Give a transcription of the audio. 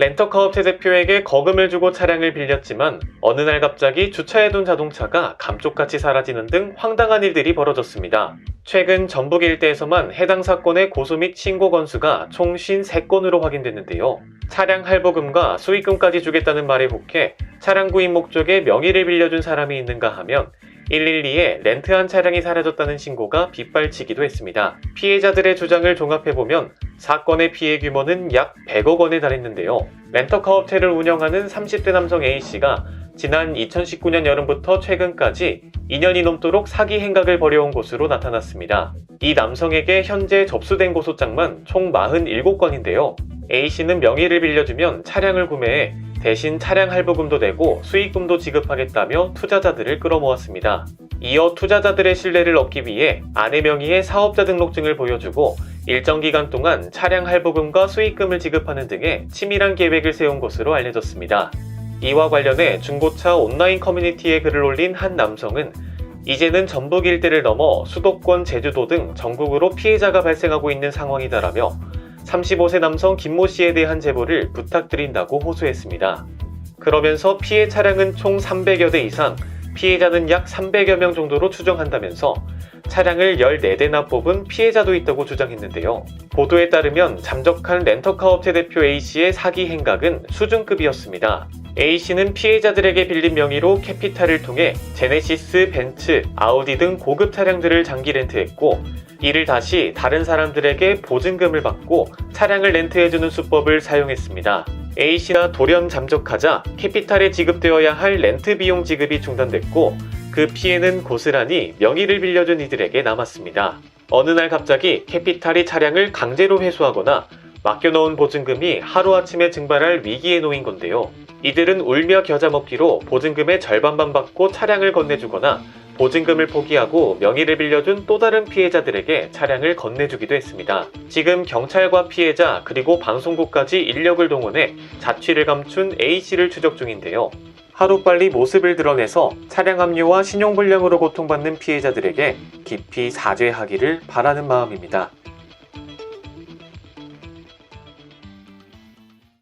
렌터카 업체 대표에게 거금을 주고 차량을 빌렸지만 어느 날 갑자기 주차해둔 자동차가 감쪽같이 사라지는 등 황당한 일들이 벌어졌습니다. 최근 전북 일대에서만 해당 사건의 고소 및 신고 건수가 총 53건으로 확인됐는데요. 차량 할부금과 수익금까지 주겠다는 말에 혹해 차량 구입 목적에 명의를 빌려준 사람이 있는가 하면 112에 렌트한 차량이 사라졌다는 신고가 빗발치기도 했습니다. 피해자들의 주장을 종합해보면 사건의 피해 규모는 약 100억 원에 달했는데요. 렌터카 업체를 운영하는 30대 남성 A씨가 지난 2019년 여름부터 최근까지 2년이 넘도록 사기 행각을 벌여온 것으로 나타났습니다. 이 남성에게 현재 접수된 고소장만 총 47건인데요. A씨는 명의를 빌려주면 차량을 구매해 대신 차량 할부금도 내고 수익금도 지급하겠다며 투자자들을 끌어모았습니다. 이어 투자자들의 신뢰를 얻기 위해 아내 명의의 사업자 등록증을 보여주고 일정 기간 동안 차량 할부금과 수익금을 지급하는 등의 치밀한 계획을 세운 것으로 알려졌습니다. 이와 관련해 중고차 온라인 커뮤니티에 글을 올린 한 남성은 이제는 전북 일대를 넘어 수도권, 제주도 등 전국으로 피해자가 발생하고 있는 상황이다라며 35세 남성 김모 씨에 대한 제보를 부탁드린다고 호소했습니다. 그러면서 피해 차량은 총 300여 대 이상, 피해자는 약 300여 명 정도로 추정한다면서 차량을 14대나 뽑은 피해자도 있다고 주장했는데요. 보도에 따르면 잠적한 렌터카 업체 대표 A씨의 사기 행각은 수준급이었습니다. A씨는 피해자들에게 빌린 명의로 캐피탈을 통해 제네시스, 벤츠, 아우디 등 고급 차량들을 장기 렌트했고 이를 다시 다른 사람들에게 보증금을 받고 차량을 렌트해주는 수법을 사용했습니다. A씨가 돌연 잠적하자 캐피탈에 지급되어야 할 렌트 비용 지급이 중단됐고 그 피해는 고스란히 명의를 빌려준 이들에게 남았습니다. 어느 날 갑자기 캐피탈이 차량을 강제로 회수하거나 맡겨놓은 보증금이 하루아침에 증발할 위기에 놓인 건데요. 이들은 울며 겨자 먹기로 보증금의 절반만 받고 차량을 건네주거나 보증금을 포기하고 명의를 빌려준 또 다른 피해자들에게 차량을 건네주기도 했습니다. 지금 경찰과 피해자 그리고 방송국까지 인력을 동원해 자취를 감춘 A씨를 추적 중인데요. 하루빨리 모습을 드러내서 차량 압류와 신용불량으로 고통받는 피해자들에게 깊이 사죄하기를 바라는 마음입니다.